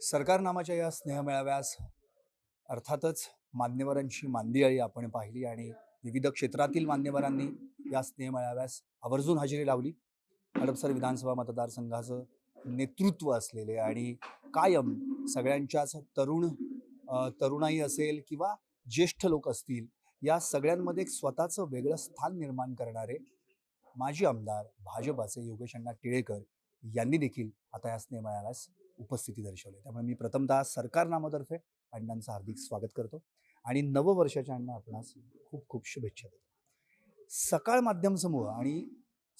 सरकार नामाच्या या स्नेहमेळाव्यास अर्थातच मान्यवरांची मांदियाळी आपण पाहिली आणि विविध क्षेत्रातील मान्यवरांनी या स्नेहमेळाव्यास आवर्जून हजेरी लावली. हडपसर विधानसभा मतदारसंघाचं नेतृत्व असलेले आणि कायम सगळ्यांच्याच तरुण तरुणाई असेल किंवा ज्येष्ठ लोक असतील या सगळ्यांमध्ये एक स्वतःचं वेगळं स्थान निर्माण करणारे माजी आमदार भाजपाचे योगेश अण्णा टिळेकर यांनी देखील आता या स्नेहमेळाव्यास उपस्थिती दर्शवली त्यामुळे मी प्रथमतः सरकार नामातर्फे अण्णांचं हार्दिक स्वागत करतो आणि नववर्षाच्या अण्णा आपणास खूप खूप शुभेच्छा देतो. सकाळ माध्यम समूह आणि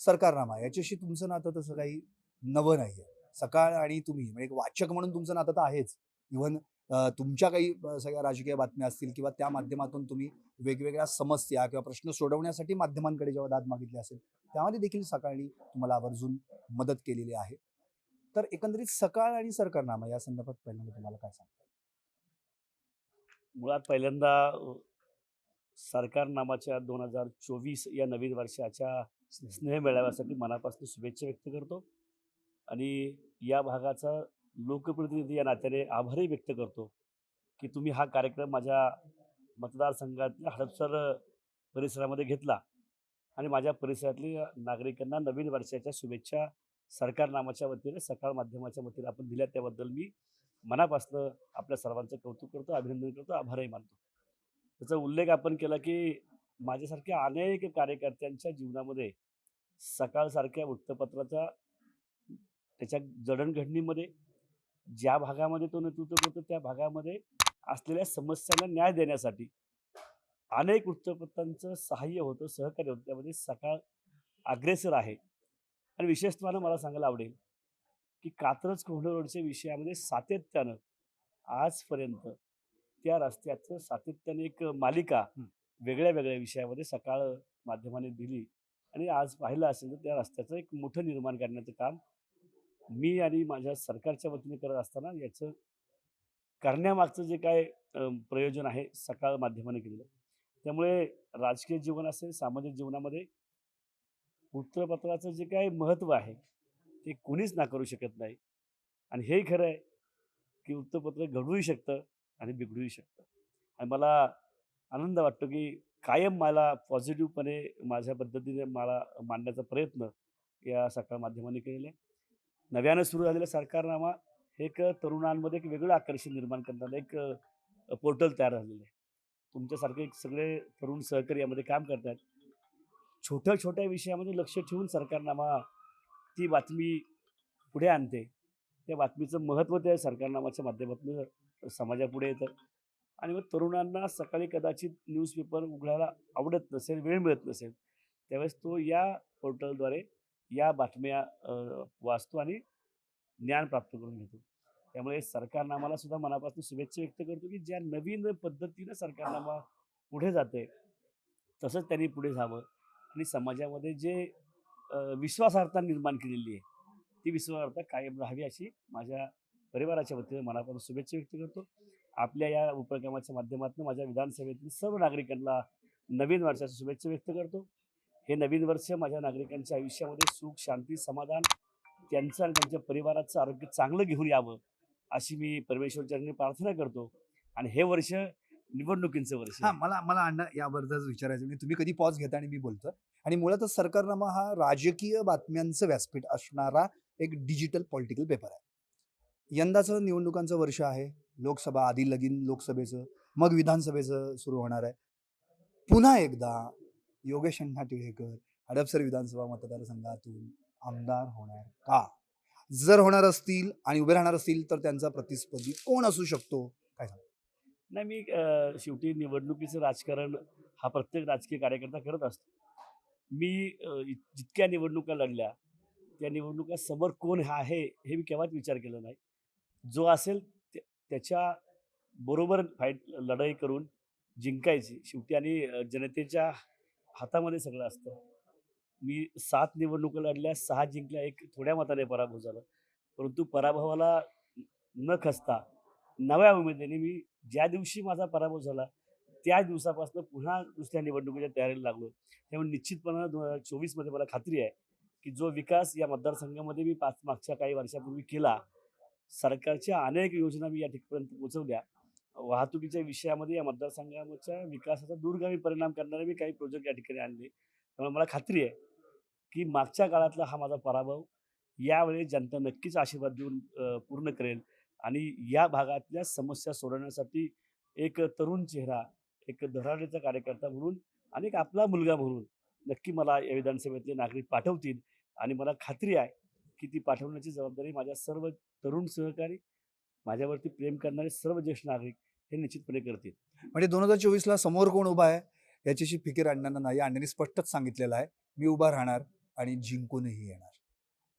सरकारनामा याच्याशी तुमचं नातं तसं काही नवं नाही आहे सकाळ आणि तुम्ही म्हणजे एक वाचक म्हणून तुमचं नातं तर आहेच. इव्हन तुमच्या काही सगळ्या राजकीय बातम्या असतील किंवा त्या माध्यमातून तुम्ही वेगवेगळ्या समस्या किंवा प्रश्न सोडवण्यासाठी माध्यमांकडे जेव्हा दाद मागितली असेल त्यामध्ये देखील सकाळी तुम्हाला आवर्जून मदत केलेली आहे. तर एकंदरीत सकाळ आणि सरकारनामा या संदर्भात पहिल्यांदा तुम्हाला काय सांगता? मुळात पहिल्यांदा सरकारनामाच्या दोन हजार चोवीस या नवीन वर्षाच्या स्नेह मेळाव्यासाठी मनापासून शुभेच्छा व्यक्त करतो. आणि या भागाचा लोकप्रतिनिधी या नात्याने आभारही व्यक्त करतो की तुम्ही हा कार्यक्रम माझ्या मतदारसंघातल्या हडपसर परिसरामध्ये घेतला. आणि माझ्या परिसरातल्या नागरिकांना नवीन वर्षाच्या शुभेच्छा सरकार नामाच्या वतीने सकाळ माध्यमाच्या वतीने आपण दिल्या त्याबद्दल मी मनापासनं आपल्या सर्वांचं कौतुक करतो अभिनंदन करतो आभारही मानतो. त्याचा उल्लेख आपण केला की माझ्यासारख्या अनेक कार्यकर्त्यांच्या जीवनामध्ये सकाळसारख्या वृत्तपत्राचा त्याच्या जडणघडणीमध्ये ज्या भागामध्ये तो नेतृत्व करतो त्या भागामध्ये असलेल्या समस्यांना न्याय देण्यासाठी अनेक वृत्तपत्रांचं सहाय्य होतं सहकार्य होतं. त्यामध्ये सकाळ अग्रेसर आहे. आणि विशेषत्वानं मला सांगायला आवडेल की कात्रज कोंढ रोडच्या विषयामध्ये सातत्यानं आजपर्यंत त्या रस्त्याचं सातत्याने एक मालिका वेगळ्या वेगळ्या विषयामध्ये सकाळ माध्यमाने दिली आणि आज पाहिलं असेल तर त्या रस्त्याचं एक मोठं निर्माण करण्याचं काम मी आणि माझ्या सरकारच्या वतीने करत असताना याचं करण्यामागचं जे काय प्रयोजन आहे सकाळ माध्यमाने केलेलं. त्यामुळे राजकीय जीवन असेल सामाजिक जीवनामध्ये वृत्तपत्राचं जे काय महत्त्व आहे ते कोणीच नाकारू शकत नाही. आणि हे खरं आहे की वृत्तपत्र घडूही शकतं आणि बिघडूही शकतं. आणि मला आनंद वाटतो की कायम मला पॉझिटिव्हपणे माझ्या पद्धतीने मला मांडण्याचा प्रयत्न या सकाळ माध्यमाने केलेला आहे. नव्यानं सुरू झालेलं सरकारनामा हे एक तरुणांमध्ये एक वेगळं आकर्षण निर्माण करणारं एक पोर्टल तयार झालेलं आहे. तुमच्यासारखे एक सगळे तरुण सहकारी यामध्ये काम करतात छोट्या छोट्या विषयामध्ये लक्ष ठेवून सरकारनामा ती बातमी पुढे आणते. त्या बातमीचं महत्त्व त्या सरकारनामाच्या माध्यमातून समाजापुढे येतं. आणि मग तरुणांना सकाळी कदाचित न्यूजपेपर उघडायला आवडत नसेल वेळ मिळत नसेल त्यावेळेस तो या पोर्टलद्वारे या बातम्या वाचतो आणि ज्ञान प्राप्त करून घेतो. त्यामुळे सरकारनामाला सुद्धा मनापासून शुभेच्छा व्यक्त करतो की ज्या नवीन पद्धतीनं सरकारनामा पुढे जाते तसंच त्यांनी पुढे जावं. आणि समाजामध्ये जे विश्वासार्हता निर्माण केलेली आहे ती विश्वासार्हता कायम राहावी अशी माझ्या परिवाराच्या वतीने मनापासून शुभेच्छा व्यक्त करतो. आपल्या या उपक्रमाच्या माध्यमातून माझ्या विधानसभेतील सर्व नागरिकांना नवीन वर्षाच्या शुभेच्छा व्यक्त करतो. हे नवीन वर्ष माझ्या नागरिकांच्या आयुष्यामध्ये सुख शांती समाधान त्यांचं आणि त्यांच्या परिवाराचं आरोग्य चांगलं घेऊन यावं अशी मी परमेश्वरचरणी प्रार्थना करतो. आणि हे वर्ष निवडणुकींचं वर्ष. हा मला मला अण्णा याबद्दलच विचारायचं म्हणजे तुम्ही कधी पॉज घेता आणि मी बोलतो. आणि मुळातच सरकारनामा हा राजकीय बातम्यांचं व्यासपीठ असणारा एक डिजिटल पॉलिटिकल पेपर आहे. यंदाचं निवडणुकांचं वर्ष आहे. लोकसभा आधी लगीन लोकसभेचं मग विधानसभेचं सुरू होणार आहे. पुन्हा एकदा योगेश अण्णा टिळेकर हडपसर विधानसभा मतदारसंघातून आमदार होणार का? जर होणार असतील आणि उभे राहणार असतील तर त्यांचा प्रतिस्पर्धी कोण असू शकतो? काय सांगा नाही मी शेवटी निवडणुकीचं राजकारण हा प्रत्येक राजकीय कार्यकर्ता करत असतो. मी इ- जितक्या निवडणुका लढल्या त्या निवडणुका समोर कोण हा आहे हे मी केव्हाच विचार केला नाही. जो असेल त्या- त्याच्या बरोबर फाईट लढाई करून जिंकायची. शेवटी आणि जनतेच्या हातामध्ये सगळं असतं. मी सात निवडणुका लढल्या सहा जिंकल्या एक थोड्या मताने पराभव झाला. परंतु पराभवाला न खसता नव्या उमेदीने मी ज्या दिवशी माझा पराभव झाला त्या दिवसापासून पुन्हा दुसऱ्या निवडणुकीच्या तयारीला लागलो. त्यामुळे निश्चितपणे दोन हजार चोवीसमध्ये मला खात्री आहे की जो विकास या मतदारसंघामध्ये मी पाच मागच्या काही वर्षापूर्वी केला सरकारच्या अनेक योजना मी या ठिकपर्यंत पोहोचवल्या. वाहतुकीच्या विषयामध्ये या मतदारसंघाच्या विकासाचा दूरगामी परिणाम करणारे मी काही प्रोजेक्ट या ठिकाणी आणले. त्यामुळे मला खात्री आहे की मागच्या काळातला हा माझा पराभव यावेळी जनता नक्कीच आशीर्वाद देऊन पूर्ण करेल. आणि या भागातल्या समस्या सोडवण्यासाठी एक तरुण चेहरा एक धडाडीचा कार्यकर्ता म्हणून आणि एक आपला मुलगा म्हणून नक्की मला या विधानसभेतले नागरिक पाठवतील आणि मला खात्री आहे की ती पाठवण्याची जबाबदारी माझ्या सर्व तरुण सहकारी माझ्यावरती प्रेम करणारे सर्व ज्येष्ठ नागरिक हे निश्चितपणे करतील. म्हणजे दोन हजार चोवीसला समोर कोण उभा आहे याच्याशी फिकीर अण्णांना नाही अण्णांनी स्पष्टच सांगितलेलं आहे मी उभा राहणार आणि जिंकूनही येणार.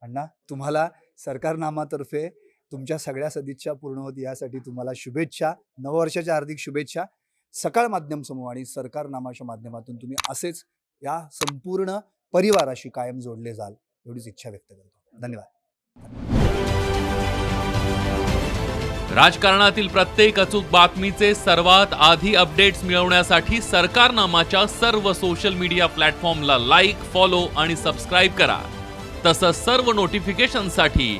अण्णा तुम्हाला सरकारनामातर्फे तुमच्या सगळ्या सदिच्छा पूर्ण होत. यासाठी तुम्हाला शुभेच्छा नववर्षाच्या हार्दिक शुभेच्छा. सकाळ माध्यम समूह आणि सरकारनामाच्या माध्यमातून तुम्ही असेच या संपूर्ण परिवाराशी कायम जोडले जाल एवढीच इच्छा व्यक्त करतो. धन्यवाद. राजकारणातील प्रत्येक अचूक बातमीचे सर्वात आधी अपडेट्स मिळवण्यासाठी सरकारनामाच्या सर्व सोशल मीडिया प्लॅटफॉर्मला लाईक फॉलो आणि सबस्क्राईब करा. तसंच सर्व नोटिफिकेशनसाठी